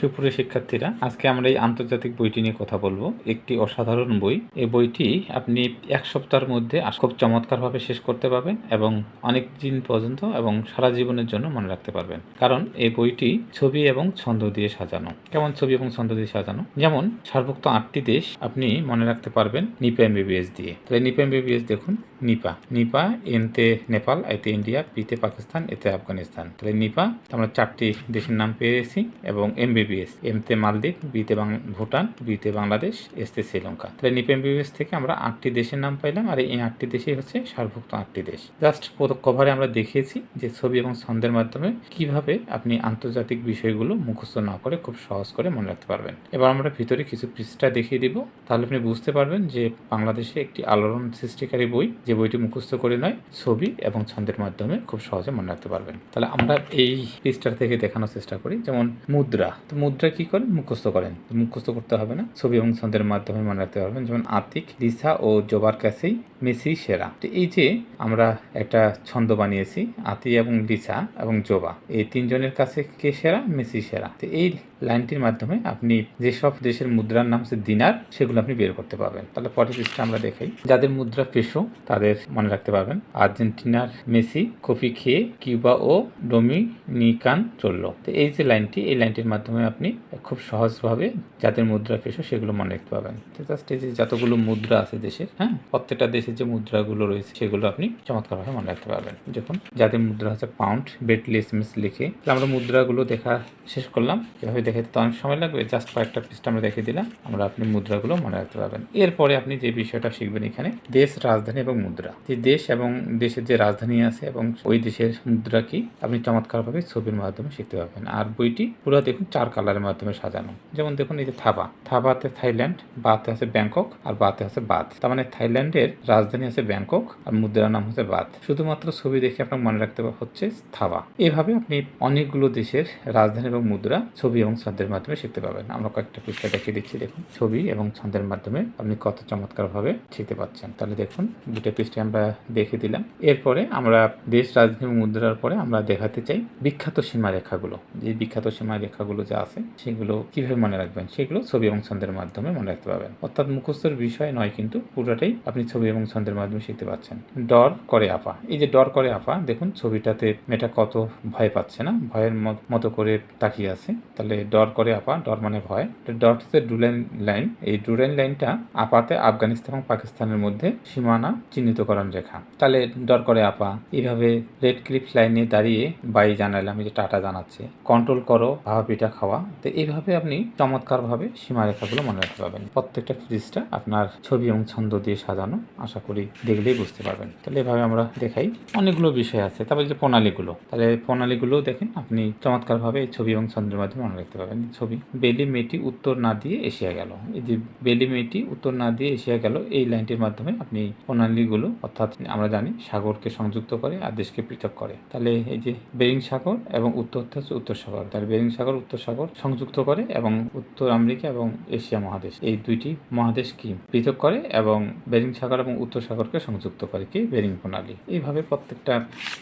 সুপ্রিয় শিক্ষার্থীরা, আজকে আমরা এই আন্তর্জাতিক বইটি নিয়ে কথা বলব। একটি অসাধারণ বই। এই বইটি আপনি এক সপ্তাহের মধ্যে খুব চমৎকারভাবে শেষ করতে পারবেন এবং অনেক দিন পর্যন্ত এবং সারা জীবনের জন্য মনে রাখতে পারবেন। কারণ এই বইটি ছবি এবং ছন্দ দিয়ে সাজানো। কেমন ছবি এবং ছন্দ দিয়ে সাজানো? যেমন সার্বভৌক্ত আটটি দেশ আপনি মনে রাখতে পারবেন নিপা এমবিবিএস দিয়ে। তাহলে নিপা এমবিবিএস দেখুন। নিপা নিপা এনতে নেপাল আইতে ইন্ডিয়া পিতে পাকিস্তান এতে আফগানিস্তান তাহলে নিপা আমরা চারটি দেশের নাম পেয়েছি এবং এমবিবিএস এমতে মালদ্বীপ বিতে ভুটান বিতে বাংলাদেশ এসতে শ্রীলঙ্কা তাহলে নিপা এমবিবিএস থেকে আমরা আটটি দেশের নাম পাইলাম আর এই আটটি দেশই হচ্ছে সার্বভৌক্ত আটটি দেশ জাস্ট কভারে আমরা দেখিয়েছি যে ছবি এবং ছন্দের মাধ্যমে কীভাবে আপনি আন্তর্জাতিক বিষয়গুলো মুখস্থ না করে খুব সহজ করে মনে রাখতে পারবেন এবার আমরা ভিতরে কিছু পৃষ্ঠা দেখিয়ে দিব তাহলে আপনি বুঝতে পারবেন যে বাংলাদেশে একটি আলোড়ন সৃষ্টিকারী বই যে বইটি মুখস্থ করে নয়, ছবি এবং ছন্দের মাধ্যমে খুব সহজে মনে রাখতে পারবেন। তাহলে আমরা এই পৃষ্ঠার থেকে দেখানোর চেষ্টা করি, যেমন মুদ্রা। তো মুদ্রা কি করেন? মুখস্থ করেন। মুখস্থ করতে হবে না, ছবি এবং ছন্দের মাধ্যমে মনে রাখতে পারবেন, যেমন আতিক দিশা ও জোবার কাছেই মেসি সেরা। তো এই যে আমরা একটা ছন্দ বানিয়েছি, আতি এবং লিসা এবং জোবা, এই তিনজনের কাছে কে সেরা? মেসি সেরা। তো এই লাইনটির মাধ্যমে আপনি যেসব দেশের মুদ্রার নাম হচ্ছে দিনার, সেগুলো আপনি বের করতে পারবেন। তাহলে পরের পৃষ্ঠা আমরা দেখাই। যাদের মুদ্রা পেশো, তাদের মনে রাখতে পারবেন। আর্জেন্টিনার মেসি, কফি খেয়ে কিউবা ও ডোমিনিকান চলল। তো এই যে লাইনটি, এই লাইনটির মাধ্যমে আপনি খুব সহজভাবে যাদের মুদ্রা পেশো, সেগুলো মনে রাখতে পারবেন। তো জাস্ট যে যতগুলো মুদ্রা আছে দেশের হ্যাঁ? প্রত্যেকটা দেশের যে মুদ্রাগুলো রয়েছে, সেগুলো আপনি চমৎকারভাবে মনে রাখতে পারবেন। দেখুন, যাদের মুদ্রা হচ্ছে পাউন্ড বেটলি এসএমএস লিখে। আমরা মুদ্রাগুলো দেখা শেষ করলাম। এভাবে দেখাতে তো অনেক সময় লাগবে জাস্ট কয়েকটা পৃষ্ঠা আমরা দেখিয়ে দিলাম, আমরা আপনি মুদ্রাগুলো মনে রাখতে পারবেন। এরপরে আপনি যে বিষয়টা শিখবেন এখানে, দেশ, রাজধানী এবং মুদ্রা। যে দেশ এবং দেশের যে রাজধানী আছে এবং ওই দেশের মুদ্রা কি, আপনি চমৎকারভাবে ছবির মাধ্যমে শিখতে পারবেন। আর বইটি পুরো দেখুন চার কালারের মাধ্যমে সাজানো। যেমন দেখুন এই যে থাবা, থাবাতে থাইল্যান্ড, বাতে আছে ব্যাংকক, আর বাতে আছে বাদ তার মানে থাইল্যান্ডের রাজধানী আছে ব্যাংকক, আর মুদ্রার নাম হচ্ছে বাদ শুধুমাত্র ছবি দেখে আপনার মনে রাখতে হচ্ছে থাবা। এভাবে আপনি অনেকগুলো দেশের রাজধানী এবং মুদ্রা ছবি এবং ছন্দের মাধ্যমে শিখতে পারবেন। আমরা কয়েকটা পৃষ্ঠা দেখিয়ে দিচ্ছি, দেখুন। ছবি এবং ছন্দের মাধ্যমে আপনি কত চমৎকারভাবে শিখতে পাচ্ছেন তাহলে দেখুন, দুটো পৃষ্ঠে আমরা দেখে দিলাম। এরপরে আমরা দেশ রাজধানী মুদ্রার পরে আমরা দেখাতে চাই বিখ্যাত সীমারেখাগুলো। যে বিখ্যাত সীমারেখাগুলো যা আছে, সেগুলো কীভাবে মনে রাখবেন? সেগুলো ছবি এবং ছন্দের মাধ্যমে মনে রাখতে পারবেন। অর্থাৎ মুখস্থের বিষয় নয়, কিন্তু পুরোটাই আপনি ছবি এবং ছন্দের মাধ্যমে শিখতে পাচ্ছেন ডর করে আপা। এই যে ডর করে আপা, দেখুন, ছবিটাতে মেয়েটা কত ভয় পাচ্ছে না? ভয়ের মত- করে তাকিয়ে আছে। তাহলে ডর করে আপা, ডর মানে ভয়। তো ডর হচ্ছে ডুলাইন লাইন। এই ডুলাইন লাইনটা আপাতে আফগানিস্তান এবং পাকিস্তানের মধ্যে সীমানা চিহ্নিতকরণ রেখা। তাহলে ডর করে আপা, এইভাবে রেড ক্লিপ লাইনে দাঁড়িয়ে বাই জানালাম এই যে টাটা জানাচ্ছে। কন্ট্রোল করো ভাবা পিঠা খাওয়া। তো এইভাবে আপনি চমৎকারভাবে সীমারেখাগুলো মনে রাখতে পারবেন। প্রত্যেকটা ফ্রিজটা আপনার ছবি এবং ছন্দ দিয়ে সাজানো, আশা করি দেখলেই বুঝতে পারবেন। তাহলে এভাবে আমরা দেখাই। অনেকগুলো বিষয় আছে। তারপরে যে প্রণালীগুলো। তাহলে প্রণালীগুলো দেখেন, আপনি চমৎকারভাবে ছবি এবং ছন্দের মাধ্যমে মনে রাখতে পারবেন। ছবি, বেলি মেয়েটি উত্তর না দিয়ে এশিয়া গেল। এই যে বেলি মেয়েটি উত্তর না দিয়ে এশিয়া গেল, এই লাইনটির মাধ্যমে আপনি প্রণালীগুলো, অর্থাৎ আমরা জানি সাগরকে সংযুক্ত করে আর দেশকে পৃথক করে। তাহলে এই যে বেরিং সাগর এবং উত্তর হচ্ছে উত্তর সাগর। তাহলে বেরিং সাগর, উত্তর সাগর সংযুক্ত করে এবং উত্তর আমেরিকা এবং এশিয়া মহাদেশ। এই দুইটি মহাদেশ কি পৃথক করে এবং বেরিং সাগর এবং উত্তর সাগরকে সংযুক্ত করে কি বেরিং প্রণালী? এইভাবে প্রত্যেকটা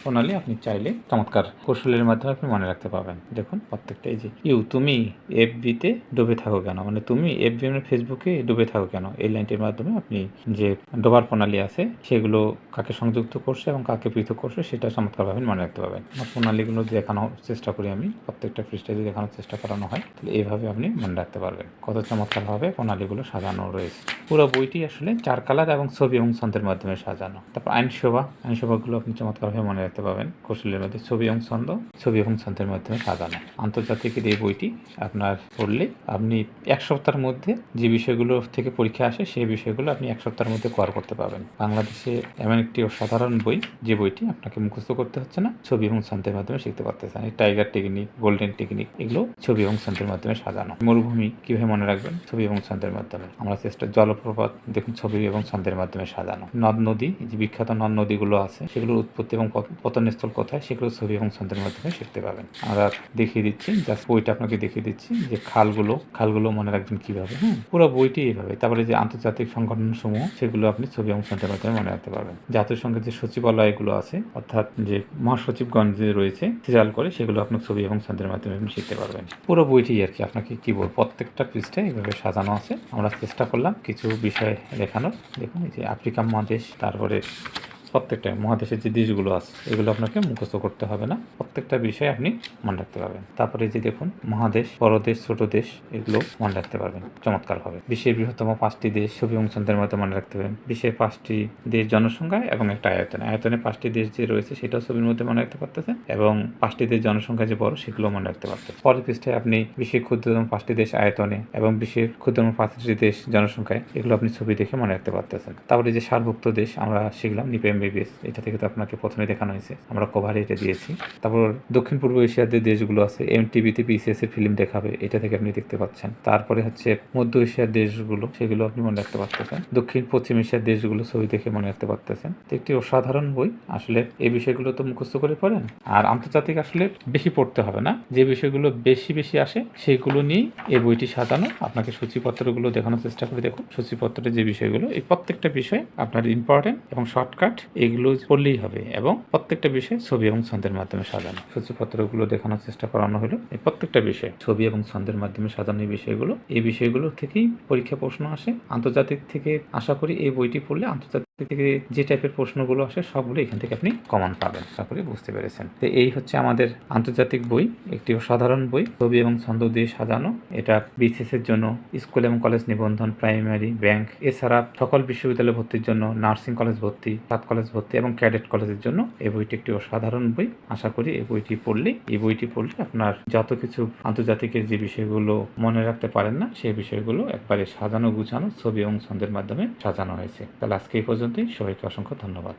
প্রণালী আপনি চাইলে চমৎকার কৌশলের মাধ্যমে আপনি মনে রাখতে পারবেন। দেখুন, প্রত্যেকটা এই যে ইউ, তুমি এফ বিতে ডুবে থাকো কেন? মানে তুমি এফ বি মানে ফেসবুকে ডুবে থাকো কেন? এই লাইনটির মাধ্যমে আপনি যে ডোবার প্রণালী আছে, সেগুলো কাকে সংযুক্ত করছে এবং কাকে পৃথক করছে সেটা চমৎকারভাবে মনে রাখতে পারবেন। আমার প্রণালীগুলো দেখানোর চেষ্টা করি আমি, প্রত্যেকটা পৃষ্ঠায় যদি দেখানোর চেষ্টা করানো হয়, তাহলে এইভাবে আপনি মনে রাখতে পারবেন কত চমৎকারভাবে প্রণালীগুলো সাজানো রয়েছে। পুরো বইটি আসলে চার কালার এবং ছবি এবং ছন্দের মাধ্যমে সাজানো। তারপর আইনসভা আইনসভাগুলো আপনি চমৎকারভাবে মনে রাখতে পারবেন, কৌশলের মধ্যে ছবি এবং ছন্দ, ছবি এবং ছন্দের মাধ্যমে সাজানো। আন্তর্জাতিক এই বইটি আপনার পড়লে আপনি এক সপ্তাহের মধ্যে যে বিষয়গুলো থেকে পরীক্ষা আসে, সেই বিষয়গুলো আপনি এক সপ্তাহের মধ্যে কভার করতে পারবেন। বাংলাদেশে এমন একটি অসাধারণ বই, যে বইটি আপনাকে মুখস্থ করতে হচ্ছে না, ছবি এবং ছন্দের মাধ্যমে শিখতে পারতেছেন। এই টাইগার টেকনিক, গোল্ডেন টেকনিক, এগুলো ছবি এবং ছন্দের মাধ্যমে সাজানো। মরুভূমি কীভাবে মনে রাখবেন? ছবি এবং ছন্দের মাধ্যমে। আমরা চেষ্টা, জলপ্রপাত, দেখুন, ছবি এবং ছন্দের মাধ্যমে সাজানো। নদ নদী যে বিখ্যাত নদ নদীগুলো আছে, সেগুলোর উৎপত্তি এবং পত- পতনস্থল কোথায়? সেগুলো ছবি এবং ছন্দের মাধ্যমে শিখতে পাবেন আমরা দেখিয়ে দিচ্ছি, জাস্ট বইটা আপনাকে দেখিয়ে দিচ্ছি যে খালগুলো খালগুলো মনে রাখবেন কীভাবে হ্যাঁ? পুরো বইটি এইভাবে। তারপরে যে আন্তর্জাতিক সংগঠন সমূহ সেগুলো আপনি ছবি ছন্দের মাধ্যমে মনে রাখতে পারবেন। জাতিসংঘের যে সচিবালয়গুলো আছে, অর্থাৎ যে মহাসচিবগণ যে রয়েছে সিরিয়াল করে সেগুলো আপনার ছবি এবং ছন্দের মাধ্যমে আপনি শিখতে পারবেন। পুরো বইটি আর কি, আপনাকে কি বল প্রত্যেকটা পৃষ্ঠায় এইভাবে সাজানো আছে। আমরা চেষ্টা করলাম কিছু বিষয় দেখানোর। দেখুন, এই যে আফ্রিকা মহাদেশ, তারপরে প্রত্যেকটা মহাদেশের যে দেশগুলো আছে, এগুলো আপনাকে মুখস্থ করতে হবে না। প্রত্যেকটা বিষয় আপনি মনে রাখতে পারবেন। তারপরে যে দেখুন, মহাদেশ, বড় দেশ, ছোট দেশ, এগুলো মনে রাখতে পারবেন। চমৎকারভাবে বিশ্বের বৃহত্তম পাঁচটি দেশ, ছবি ছন্দের মধ্যে মনে রাখতে পারবেন। বিশ্বের পাঁচটি দেশ জনসংখ্যা এবং একটা আয়তনে। আয়তনে পাঁচটি দেশ যে রয়েছে, সেটাও ছবির মধ্যে মনে রাখতে পারতেছেন এবং পাঁচটি দেশ জনসংখ্যা যে বড়, সেগুলো মনে রাখতে পারতেছেন। পরের পৃষ্ঠায় আপনি বিশ্বের ক্ষুদ্রতম পাঁচটি দেশ আয়তনে এবং বিশ্বের ক্ষুদ্রতম পাঁচটি দেশ জনসংখ্যায়, এগুলো আপনি ছবি দেখে মনে রাখতে পারতেছেন। তারপরে যে সারভুক্ত দেশ, আমরা শিখলাম নিপে এমবিবিএস এটা থেকে তো আপনাকে প্রথমে দেখানো হয়েছে। আমরা কভারে এটা দিয়েছি। তারপর দক্ষিণ পূর্ব এশিয়ার যে দেশগুলো আছে এম টিভিতে পিসিএস এর ফিল্ম দেখাবে, এটা থেকে আপনি দেখতে পাচ্ছেন। তারপরে হচ্ছে মধ্য এশিয়ার দেশগুলো, সেগুলো আপনি মনে রাখতে পারতেছেন। দক্ষিণ, পশ্চিম এশিয়ার দেশগুলো ছবি দেখে মনে রাখতে পারতেছেন। তো একটি অসাধারণ বই। আসলে এই বিষয়গুলো তো মুখস্থ করে পড়েন। আর আন্তর্জাতিক আসলে বেশি পড়তে হবে না। যে বিষয়গুলো বেশি বেশি আসে, সেগুলো নিয়ে এই বইটি সাজানো। আপনাকে সূচিপত্রগুলো দেখানোর চেষ্টা করে দেখুন। সূচিপত্রের যে বিষয়গুলো, এই প্রত্যেকটা বিষয় আপনার ইম্পর্টেন্ট এবং শর্টকাট এগুলো পড়লেই হবে এবং প্রত্যেকটা বিষয়ে ছবি এবং ছন্দের মাধ্যমে সাজানো। সূচিপত্রগুলো দেখানোর চেষ্টা করানো হলো। এই প্রত্যেকটা বিষয়ে ছবি এবং ছন্দের মাধ্যমে সাজানো এই বিষয়গুলো। এই বিষয়গুলো থেকেই পরীক্ষা প্রশ্ন আসে। আন্তর্জাতিক থেকে আশা করি এই বইটি পড়লে আন্তর্জাতিক থেকে যে টাইপের প্রশ্নগুলো আসে, সবগুলো এখান থেকে আপনি কমন পাবেন। করি বুঝতে পেরেছেন। তো এই হচ্ছে আমাদের আন্তর্জাতিক বই, একটি অসাধারণ বই, ছবি এবং ছন্দ দিয়ে সাজানো। এটা বিসিএস এর জন্য, স্কুল এবং কলেজ নিবন্ধন, প্রাইমারি, ব্যাংক, এছাড়া সকল বিশ্ববিদ্যালয় ভর্তির জন্য, নার্সিং কলেজ ভর্তি, সাত কলেজ ভর্তি এবং ক্যাডেট কলেজের জন্য এই বইটি একটি অসাধারণ বই। আশা করি এই বইটি পড়লে, এই বইটি পড়লে আপনার যত কিছু আন্তর্জাতিকের যে বিষয়গুলো মনে রাখতে পারেন না সেই বিষয়গুলো একবারে সাজানো গুছানো ছবি এবং ছন্দের মাধ্যমে সাজানো হয়েছে। তাহলে আজকে এই পর্যন্তই সবাইকে অসংখ্য ধন্যবাদ।